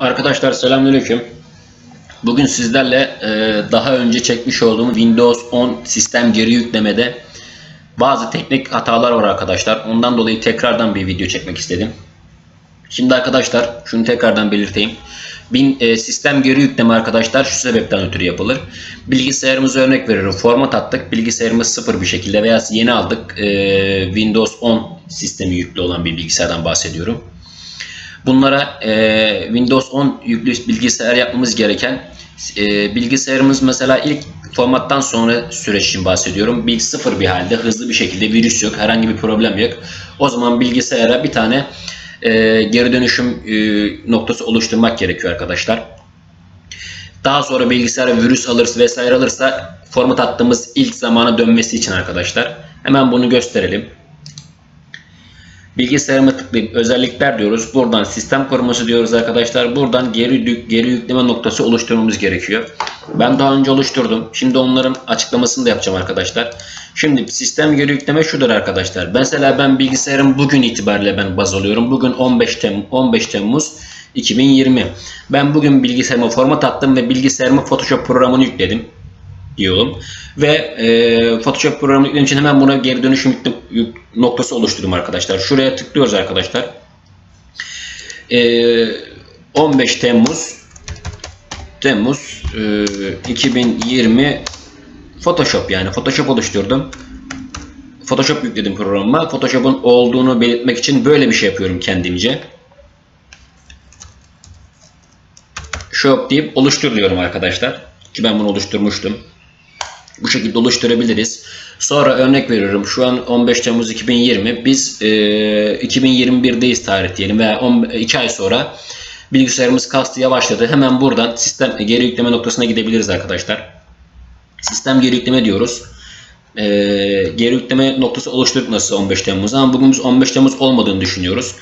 Arkadaşlar selamünaleyküm. Bugün sizlerle e, daha önce çekmiş olduğum Windows 10 sistem geri yüklemede bazı teknik hatalar var arkadaşlar. Ondan dolayı tekrardan bir video çekmek istedim. Şimdi arkadaşlar şunu tekrardan belirteyim. Bin, e, sistem geri yükleme arkadaşlar şu sebepten ötürü yapılır. Bilgisayarımıza örnek veriyorum. Format attık. Bilgisayarımız sıfır bir şekilde veya yeni aldık. E, Windows 10 sistemi yüklü olan bir bilgisayardan bahsediyorum. Bunlara e, Windows 10 yüklü bilgisayar yapmamız gereken e, bilgisayarımız mesela ilk formattan sonra süreç için bahsediyorum. Bir sıfır bir halde hızlı bir şekilde virüs yok, herhangi bir problem yok. O zaman bilgisayara bir tane e, geri dönüşüm e, noktası oluşturmak gerekiyor arkadaşlar. Daha sonra bilgisayara virüs alırsa vesaire alırsa format attığımız ilk zamana dönmesi için arkadaşlar. Hemen bunu gösterelim. Bilgisayarıma tıklayıp özellikler diyoruz. Buradan sistem koruması diyoruz arkadaşlar. Buradan geri geri yükleme noktası oluşturmamız gerekiyor. Ben daha önce oluşturdum. Şimdi onların açıklamasını da yapacağım arkadaşlar. Şimdi sistem geri yükleme şudur arkadaşlar. Mesela ben bilgisayarım bugün itibariyle ben baz alıyorum. Bugün 15 Temmuz 15 Temmuz 2020. Ben bugün bilgisayarıma format attım ve bilgisayarıma Photoshop programını yükledim diyorum. Ve e, Photoshop programı yüklemek için hemen buna geri dönüşüm noktası oluşturuyorum arkadaşlar. Şuraya tıklıyoruz arkadaşlar. E, 15 Temmuz Temmuz e, 2020 Photoshop yani Photoshop oluşturdum. Photoshop yükledim programıma. Photoshop'un olduğunu belirtmek için böyle bir şey yapıyorum kendimce. Shop deyip oluştur diyorum arkadaşlar. Ki ben bunu oluşturmuştum. Bu şekilde oluşturabiliriz. Sonra örnek veriyorum. Şu an 15 Temmuz 2020. Biz e, 2021'deyiz tarih diyelim veya 2 ay sonra bilgisayarımız kastı yavaşladı. Hemen buradan sistem geri yükleme noktasına gidebiliriz arkadaşlar. Sistem geri yükleme diyoruz. E, geri yükleme noktası oluşturduk nasıl 15 Temmuz ama bugün biz 15 Temmuz olmadığını düşünüyoruz.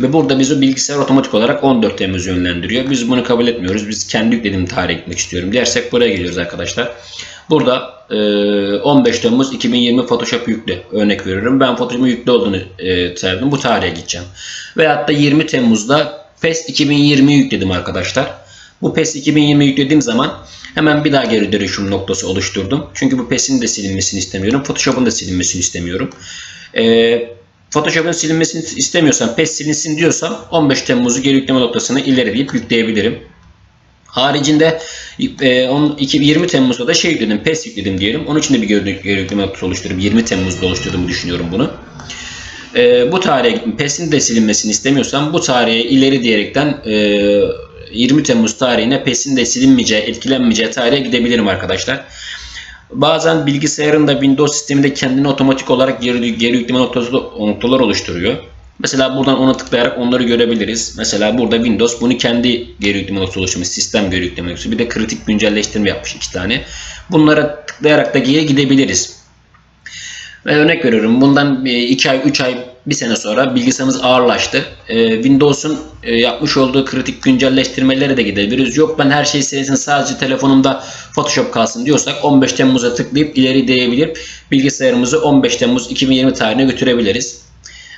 Ve burada bizi bilgisayar otomatik olarak 14 Temmuz yönlendiriyor. Biz bunu kabul etmiyoruz. Biz kendi yüklediğim tarihe gitmek istiyorum dersek buraya geliyoruz arkadaşlar. Burada e, 15 Temmuz 2020 Photoshop yüklü örnek veriyorum. Ben Photoshop'un yüklü olduğunu e, sevdim. Bu tarihe gideceğim. Veyahut da 20 Temmuz'da PES 2020 yükledim arkadaşlar. Bu PES 2020 yüklediğim zaman hemen bir daha geri dönüşüm noktası oluşturdum. Çünkü bu PES'in de silinmesini istemiyorum. Photoshop'un da silinmesini istemiyorum. E, Photoshop'un silinmesini istemiyorsam, PES silinsin diyorsam 15 Temmuz'u geri yükleme noktasına ileri deyip yükleyebilirim. Haricinde e, 20 Temmuz'da da şey yükledim, PES yükledim diyelim. Onun için de bir geri, yükleme noktası oluşturup 20 Temmuz'da oluşturduğumu düşünüyorum bunu. E, bu tarihe PES'in de silinmesini istemiyorsam bu tarihe ileri diyerekten e, 20 Temmuz tarihine PES'in de silinmeyeceği, etkilenmeyeceği tarihe gidebilirim arkadaşlar. Bazen bilgisayarın da Windows sisteminde kendini otomatik olarak geri, geri yükleme noktası, oluşturuyor. Mesela buradan ona tıklayarak onları görebiliriz. Mesela burada Windows bunu kendi geri yükleme noktası oluşturmuş. Sistem geri yükleme noktası. Bir de kritik güncelleştirme yapmış iki tane. Bunlara tıklayarak da geri gidebiliriz. Ve örnek veriyorum bundan 2 ay, 3 ay, 1 sene sonra bilgisayarımız ağırlaştı. Windows'un yapmış olduğu kritik güncelleştirmelere de gidebiliriz. Yok ben her şeyi silinsin sadece telefonumda Photoshop kalsın diyorsak 15 Temmuz'a tıklayıp ileri diyebilir. Bilgisayarımızı 15 Temmuz 2020 tarihine götürebiliriz.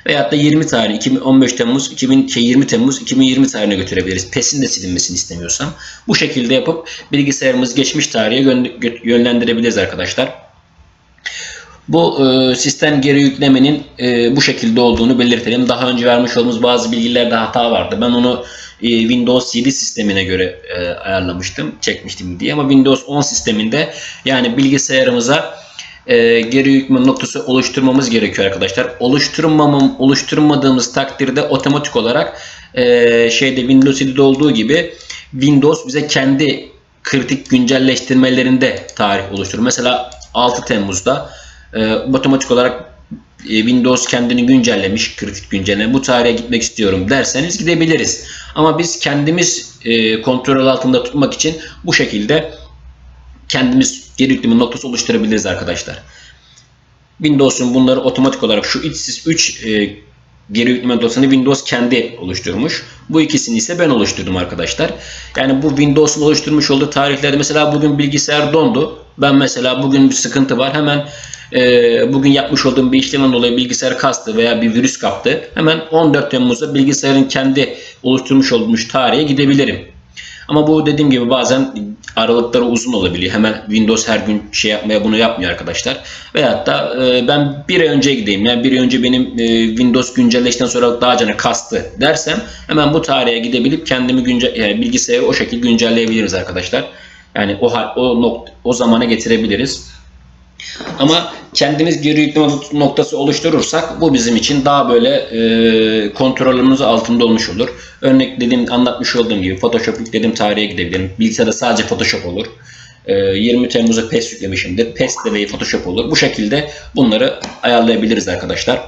Veyahut da 20 tarih 15 Temmuz 2000, şey 20 Temmuz 2020 tarihine götürebiliriz. PES'in de silinmesini istemiyorsam. Bu şekilde yapıp bilgisayarımız geçmiş tarihe yönlendirebiliriz arkadaşlar. Bu e, sistem geri yüklemenin e, bu şekilde olduğunu belirtelim. Daha önce vermiş olduğumuz bazı bilgilerde hata vardı. Ben onu e, Windows 7 sistemine göre e, ayarlamıştım, çekmiştim diye. Ama Windows 10 sisteminde yani bilgisayarımıza e, geri yükleme noktası oluşturmamız gerekiyor arkadaşlar. Oluşturmamam, oluşturmadığımız takdirde otomatik olarak e, şeyde Windows 7'de olduğu gibi Windows bize kendi kritik güncelleştirmelerinde tarih oluşturur. Mesela 6 Temmuz'da e, otomatik olarak e, Windows kendini güncellemiş, kritik güncelleme. Bu tarihe gitmek istiyorum derseniz gidebiliriz. Ama biz kendimiz e, kontrol altında tutmak için bu şekilde kendimiz geri yükleme noktası oluşturabiliriz arkadaşlar. Windows'un bunları otomatik olarak şu 3, 3 e, geri yükleme noktasını Windows kendi oluşturmuş. Bu ikisini ise ben oluşturdum arkadaşlar. Yani bu Windows'un oluşturmuş olduğu tarihlerde mesela bugün bilgisayar dondu. Ben mesela bugün bir sıkıntı var. Hemen e, bugün yapmış olduğum bir işlemden dolayı bilgisayar kastı veya bir virüs kaptı. Hemen 14 Temmuz'da bilgisayarın kendi oluşturmuş olmuş tarihe gidebilirim. Ama bu dediğim gibi bazen aralıkları uzun olabiliyor. Hemen Windows her gün şey yapmaya bunu yapmıyor arkadaşlar. Veyahut da e, ben bir ay önce gideyim. Yani bir ay önce benim e, Windows güncelleştikten sonra daha canı kastı dersem hemen bu tarihe gidebilip kendimi güncel yani bilgisayarı o şekilde güncelleyebiliriz arkadaşlar. Yani o o nokta, o zamana getirebiliriz. Ama kendimiz geri yükleme noktası oluşturursak bu bizim için daha böyle e, kontrolümüz altında olmuş olur. Örnek dediğim anlatmış olduğum gibi Photoshop yüklediğim tarihe gidebilirim. Bilgisayarda sadece Photoshop olur. E, 20 Temmuz'a PES yüklemişimdir. PES de ve Photoshop olur. Bu şekilde bunları ayarlayabiliriz arkadaşlar.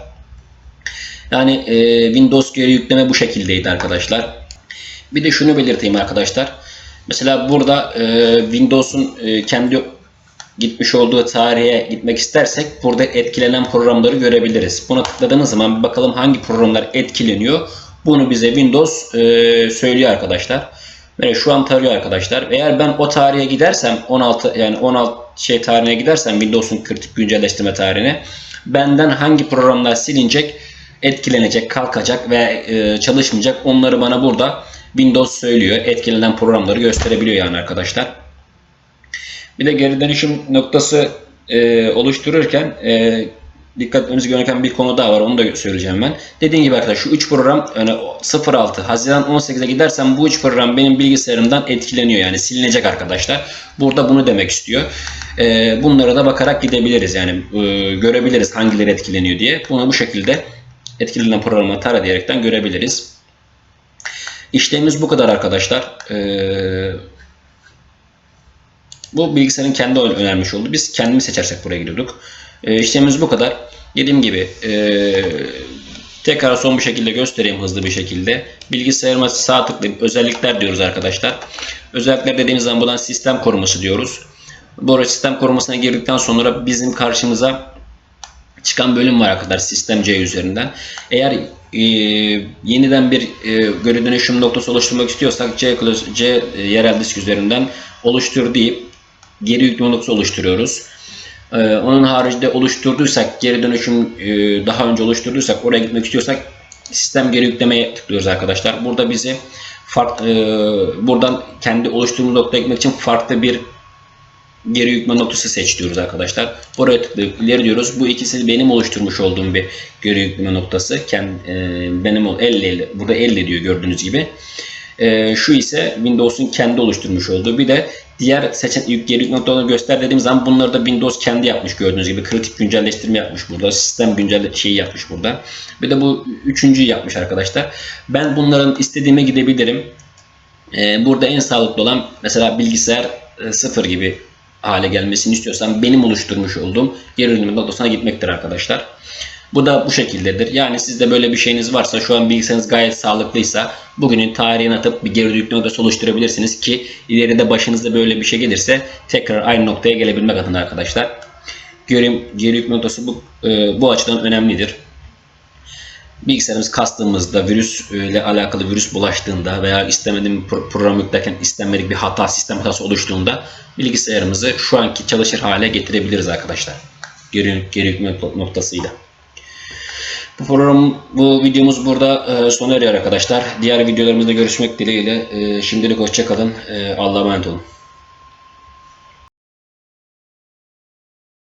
Yani e, Windows geri yükleme bu şekildeydi arkadaşlar. Bir de şunu belirteyim arkadaşlar. Mesela burada e, Windows'un e, kendi gitmiş olduğu tarihe gitmek istersek burada etkilenen programları görebiliriz. Buna tıkladığımız zaman bir bakalım hangi programlar etkileniyor. Bunu bize Windows e, söylüyor arkadaşlar. Böyle şu an tarıyor arkadaşlar. Eğer ben o tarihe gidersem 16 yani 16 şey tarihine gidersem Windows'un kritik güncelleştirme tarihine benden hangi programlar silinecek, etkilenecek, kalkacak ve e, çalışmayacak onları bana burada Windows söylüyor. Etkilenen programları gösterebiliyor yani arkadaşlar. Bir de geri dönüşüm noktası e, oluştururken e, dikkat etmemiz gereken bir konu daha var. Onu da söyleyeceğim ben. Dediğim gibi arkadaşlar şu 3 program yani 06 Haziran 18'e gidersem bu 3 program benim bilgisayarımdan etkileniyor. Yani silinecek arkadaşlar. Burada bunu demek istiyor. E, bunlara da bakarak gidebiliriz. Yani e, görebiliriz hangileri etkileniyor diye. Bunu bu şekilde etkilenen programı tara diyerekten görebiliriz. İşlemimiz bu kadar arkadaşlar. Eee bu bilgisayarın kendi önermiş oldu. Biz kendimiz seçersek buraya giriyorduk. E, işlemimiz bu kadar. Dediğim gibi e, tekrar son bir şekilde göstereyim hızlı bir şekilde. Bilgisayarıma sağ tıklayıp özellikler diyoruz arkadaşlar. Özellikler dediğimiz zaman buradan sistem koruması diyoruz. Bu arada sistem korumasına girdikten sonra bizim karşımıza çıkan bölüm var arkadaşlar sistem C üzerinden. Eğer e, yeniden bir e, geri dönüşüm noktası oluşturmak istiyorsak C, C e, yerel disk üzerinden oluştur deyip geri yükleme noktası oluşturuyoruz. Ee, onun haricinde oluşturduysak, geri dönüşüm e, daha önce oluşturduysak, oraya gitmek istiyorsak sistem geri yüklemeye tıklıyoruz arkadaşlar. Burada bizi farklı, e, buradan kendi oluşturduğumuz noktaya gitmek için farklı bir geri yükleme noktası seç diyoruz arkadaşlar. Buraya tıklayıp ileri diyoruz. Bu ikisi benim oluşturmuş olduğum bir geri yükleme noktası. Kendi, e, benim 50, 50 burada 50 diyor gördüğünüz gibi. E, şu ise Windows'un kendi oluşturmuş olduğu. Bir de diğer seçen geri noktalarını göster dediğim zaman bunları da Windows kendi yapmış gördüğünüz gibi. Kritik güncelleştirme yapmış burada. Sistem güncelle şeyi yapmış burada. Bir de bu üçüncüyü yapmış arkadaşlar. Ben bunların istediğime gidebilirim. E, burada en sağlıklı olan mesela bilgisayar e, sıfır gibi hale gelmesini istiyorsam benim oluşturmuş olduğum geri dönüşüm noktasına gitmektir arkadaşlar. Bu da bu şekildedir. Yani sizde böyle bir şeyiniz varsa şu an bilgisayarınız gayet sağlıklıysa bugünün tarihini atıp bir geri dönük noktası oluşturabilirsiniz ki ileride başınızda böyle bir şey gelirse tekrar aynı noktaya gelebilmek adına arkadaşlar. Geri, geri yük noktası bu, e, bu açıdan önemlidir. Bilgisayarımız kastığımızda virüs ile alakalı virüs bulaştığında veya istemediğim program yüklerken istenmedik bir hata sistem hatası oluştuğunda bilgisayarımızı şu anki çalışır hale getirebiliriz arkadaşlar. Geri, geri yükme noktasıyla. Bu program, bu videomuz burada e, sona eriyor arkadaşlar. Diğer videolarımızda görüşmek dileğiyle. E, şimdilik hoşçakalın. E, Allah'a emanet olun.